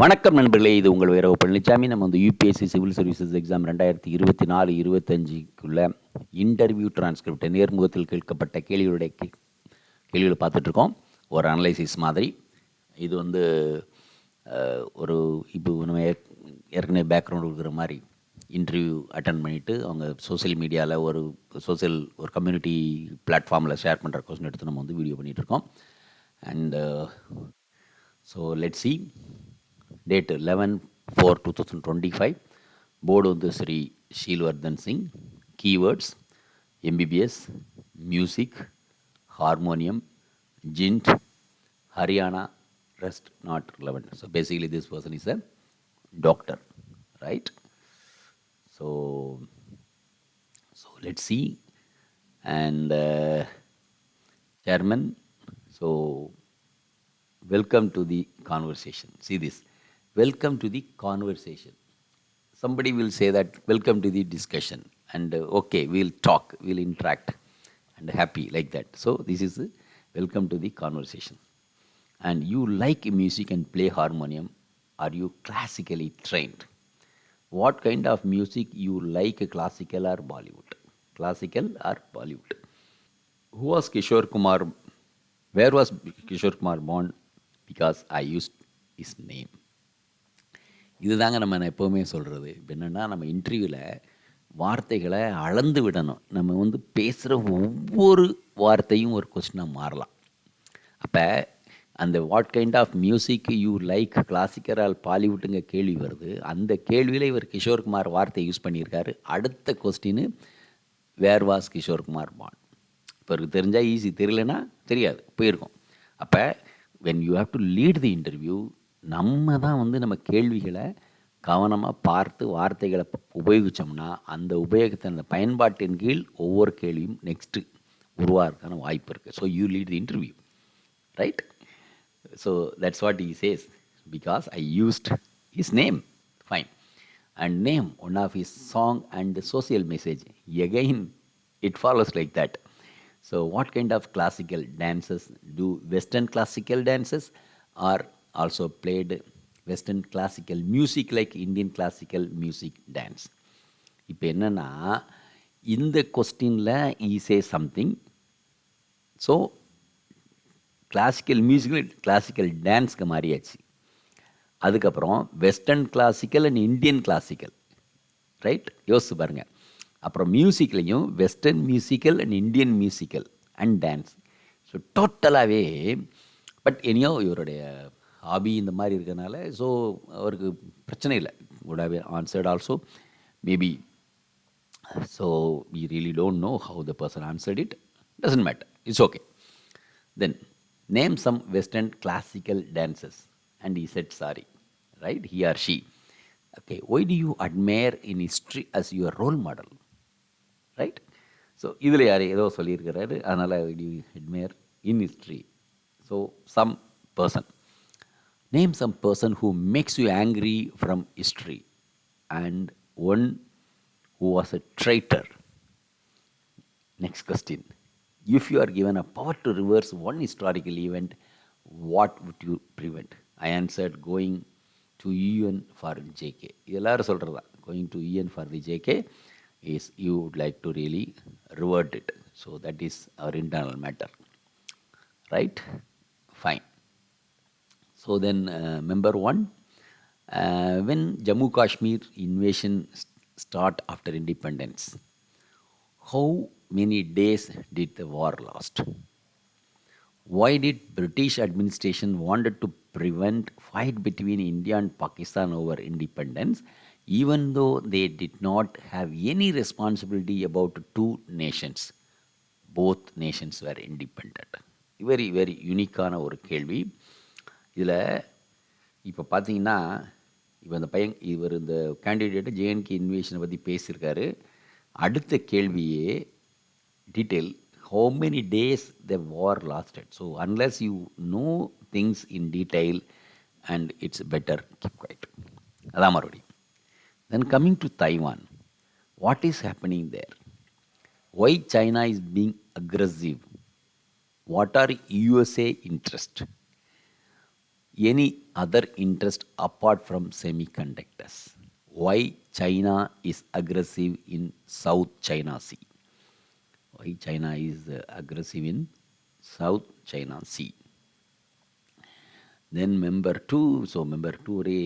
வணக்கம் நண்பர்களே இது உங்கள் வீரவ பழனிசாமி நம்ம வந்து யூபிஎஸ்சி சிவில் சர்வீசஸ் எக்ஸாம் ரெண்டாயிரத்தி இருபத்தி நாலு இருபத்தஞ்சுக்குள்ள இன்டர்வியூ டிரான்ஸ்கிரிப்ட் நேர்முகத்தில் கேட்கப்பட்ட கேள்விகளுடைய கே- கேள்விகளை பார்த்துட்ருக்கோம். ஒரு அனலைசிஸ் மாதிரி. இது வந்து ஒரு இப்போ நம்ம ஏற்கனவே பேக்ரவுண்ட் இருக்கிற மாதிரி இன்டர்வியூ அட்டன் பண்ணிவிட்டு அவங்க சோஷியல் மீடியாவில் ஒரு சோஷியல் ஒரு கம்யூனிட்டி பிளாட்ஃபார்மில் ஷேர் பண்ணுற கொஸ்டின் எடுத்து நம்ம வந்து வீடியோ பண்ணிகிட்ருக்கோம் and so let see date eleven four two thousand twenty five board வந்து Shri Sheelvardhan Singh keywords MBBS music harmonium Jind Haryana rest not relevant so basically this person is a doctor right so so let see and chairman so welcome to the conversation see this welcome to the conversation. Somebody will say that welcome to the discussion and uh, okay we'll talk we'll interact and happy like that. So this is uh, welcome to the conversation. And you like music and play harmonium? Are you classically trained? What kind of music you like classical or bollywood? Classical or bollywood? Who was Kishore Kumar? Where was Kishore Kumar born? Because I used his name. இதுதாங்க நம்ம நான் எப்போவுமே சொல்கிறது இப்போ என்னென்னா நம்ம இன்டர்வியூவில் வார்த்தைகளை அளந்து விடணும். நம்ம வந்து பேசுகிற ஒவ்வொரு வார்த்தையும் ஒரு கொஸ்டினாக மாறலாம். அப்போ அந்த what kind of music you like classical all பாலிவுட்டுங்க கேள்வி வருது. அந்த கேள்வியில் இவர் கிஷோர்குமார் வார்த்தை யூஸ் பண்ணியிருக்காரு. அடுத்த question where was Kishore Kumar born. இப்போ இவருக்கு தெரிஞ்சால் ஈஸி தெரியலனா தெரியாது. போயிருக்கோம். அப்போ when you have to lead the interview நம்ம தான் வந்து நம்ம கேள்விகளை கவனமாக பார்த்து வார்த்தைகளை உபயோகித்தோம்னா அந்த உபயோகத்தை அந்த பயன்பாட்டின் கீழ் ஒவ்வொரு கேள்வியும் நெக்ஸ்ட்டு உருவாகிறதுக்கான வாய்ப்பு இருக்குது so you lead the interview right so that's what he says because I used his name fine and name one of his song and social message again it follows like that so what kind of classical dances to western classical dances are also played western classical music like Indian classical music dance இப்போ என்னென்னா இந்த கொஸ்டினில் he says something so classical மியூசிக்கில் classical டான்ஸ்க்கு மாறியாச்சு. அதுக்கப்புறம் western classical and Indian classical right யோசிச்சு பாருங்கள் அப்புறம் மியூசிக்லேயும் western musical and Indian musical and dance so டோட்டலாகவே பட் இனியோ இவருடைய ஹாபி இந்த மாதிரி இருக்கிறதுனால ஸோ அவருக்கு பிரச்சனை இல்லை good have answered also maybe so we really don't know how the person answered it doesn't matter it's okay then name some western classical dances and he said sorry right he or she okay why do you admire in history as your role model right so இதில் யார் ஏதோ சொல்லியிருக்கிறாரு அதனால் admire in history so some person name some person who makes you angry from history and one who was a traitor Next question. If you are given a power to reverse one historical event, what would you prevent? I answered going to UN for JK. எல்லாரும் சொல்கிறதா going to UN for the JK is you would like to really revert it. So that is our internal matter. Right? Fine. So then, uh, member one, uh, when Jammu Kashmir invasion s- start after independence, how many days did the war last? Why did British administration wanted to prevent fight between India and Pakistan over independence, even though they did not have any responsibility about two nations? Both nations were independent. Very very யூனிக்கான ஒரு கேள்வி இதில் இப்போ பார்த்தீங்கன்னா இப்போ இந்த பையன் இவர் இந்த கேண்டிடேட்டு ஜேஎன்கே இன்வேஷனை பற்றி பேசியிருக்காரு அடுத்த கேள்வியே detail how many days the war lasted so unless you know things in detail and it's better keep quiet அதான் மறுபடியும் then coming to Taiwan what is happening there why China is being aggressive what are USA interest any other interest apart from semiconductors? Why China is aggressive in South China Sea? Why China is uh, aggressive in South China Sea? Then member two so member two ஒரே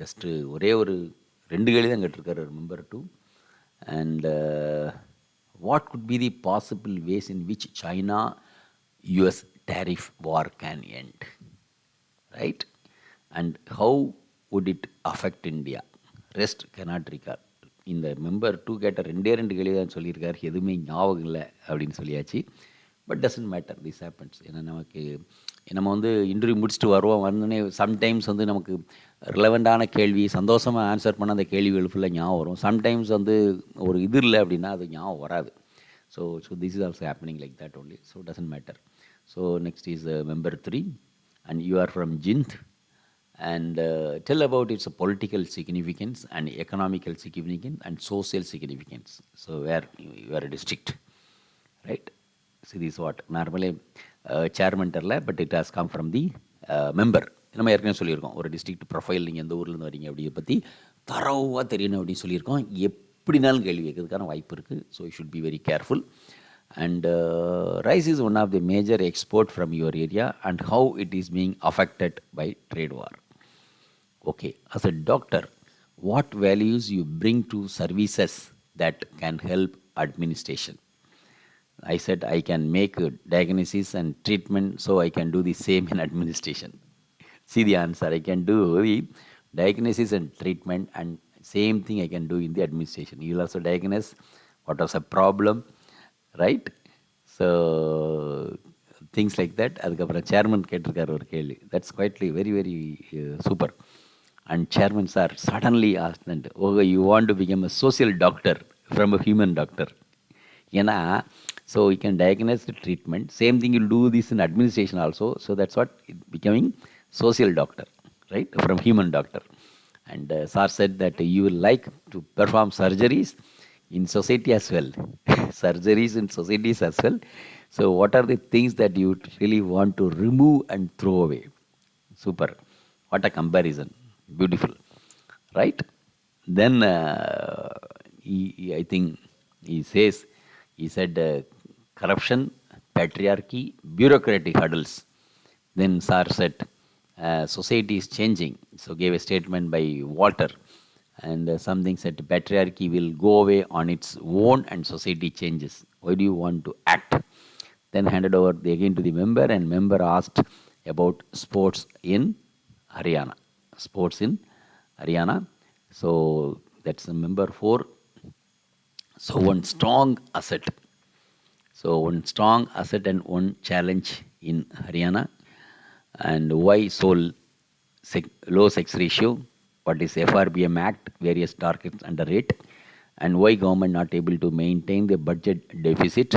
just ஒரே ஒரு ரெண்டு கேள்வி தான் கேட்டிருக்காரு member two and what could be the possible ways in which China US tariff war can end right and how would it affect India rest cannot recall இந்த member two கேட்ட ரெண்டே ரெண்டு கேள்வி தான் சொல்லியிருக்காரு. எதுவுமே ஞாபகம் இல்லை அப்படின்னு சொல்லியாச்சு. But doesn't matter this happens ஏன்னா நமக்கு நம்ம வந்து இன்டர்வியூ முடிச்சுட்டு வருவோம். வந்தோடனே சம்டைம்ஸ் வந்து நமக்கு ரிலவெண்ட்டான கேள்வி சந்தோஷமாக ஆன்சர் பண்ண அந்த கேள்விகள் ஃபுல்லாக ஞாபகம் வரும். சம்டைம்ஸ் வந்து ஒரு இது இல்லை அப்படின்னா அது ஞாபகம் வராது. So so this is also happening like that only so doesn't matter so next is member three and you are from Jind and uh, tell about its political significance and economical significance and social significance. So where you are a district, right? See this is what normally uh, chairman terla, but it has come from the uh, member. நம்ம ஏற்கனவே சொல்லியிருக்கோம் ஒரு district profile நீங்கள் எந்த ஊர்லேருந்து வரீங்க அப்படியை பற்றி தரவாக தெரியணும் அப்படின்னு சொல்லியிருக்கோம் எப்படினாலும் கேள்வி கேட்கறதுக்கான வாய்ப்பு இருக்குது so you should be very careful and uh, rice is one of the major export from your area and how it is being affected by trade war. Okay as a doctor what values you bring to services that can help administration? I said i can make a diagnosis and treatment so i can do the same in administration. See the answer i can do the diagnosis and treatment and same thing i can do in the administration. You will also diagnose what was a problem right so things like that அதுக்கப்புறம் chairman கேட்டிருக்காரு ஒரு கேள்வி that's quietly very very super and chairman sir suddenly asked oh you want to become a social doctor from a human doctor ஏன்னா so you can diagnose treatment same thing you'll do this in administration also so that's what it becoming social doctor right from human doctor and uh, sir said that you will like to perform surgeries in society as well surgeries in societies as well. So what are the things that you really want to remove and throw away? Super. What a comparison. Beautiful. Right? Then uh, he, he- i think he says he said uh, corruption patriarchy bureaucratic hurdles then Sar said, uh, society is changing. So gave a statement by Walter. And uh, something said patriarchy will go away on its own and society changes. Why do you want to act? Then handed over the, again to the member and member asked about sports in Haryana. Sports in Haryana. So that's member four. So one strong asset. So one strong asset and one challenge in Haryana. And why so low sex ratio? What is FRBM Act? Various targets under it. And why government not able to maintain the budget deficit?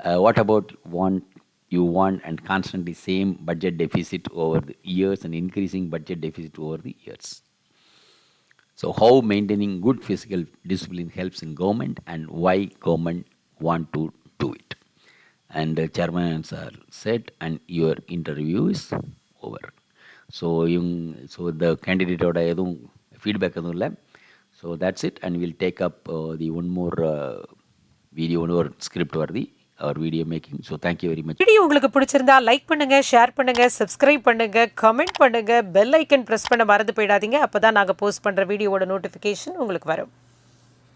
Uh, what about want you want and constantly same budget deficit over the years and increasing budget deficit over the years? So how maintaining good physical discipline helps in government and why government want to do it? And the chairman sir said, and your interview is over. So இவங்க so the கேண்டிடேட்டோட எதுவும் feedback எதுவும் இல்லை. So that's it and will take up the one more video ஒன்று ஒரு script வருது அவர் video making so thank you very much video உங்களுக்கு பிடிச்சிருந்தா லைக் பண்ணுங்க ஷேர் பண்ணுங்க சப்ஸ்கிரைப் பண்ணுங்க கமெண்ட் பண்ணுங்க பெல் ஐக்கன் ப்ரெஸ் பண்ண மறந்து போயிடாதீங்க. அப்பதான் நாங்கள் போஸ்ட் பண்ணுற வீடியோவோட நோட்டிஃபிகேஷன் உங்களுக்கு வரும்.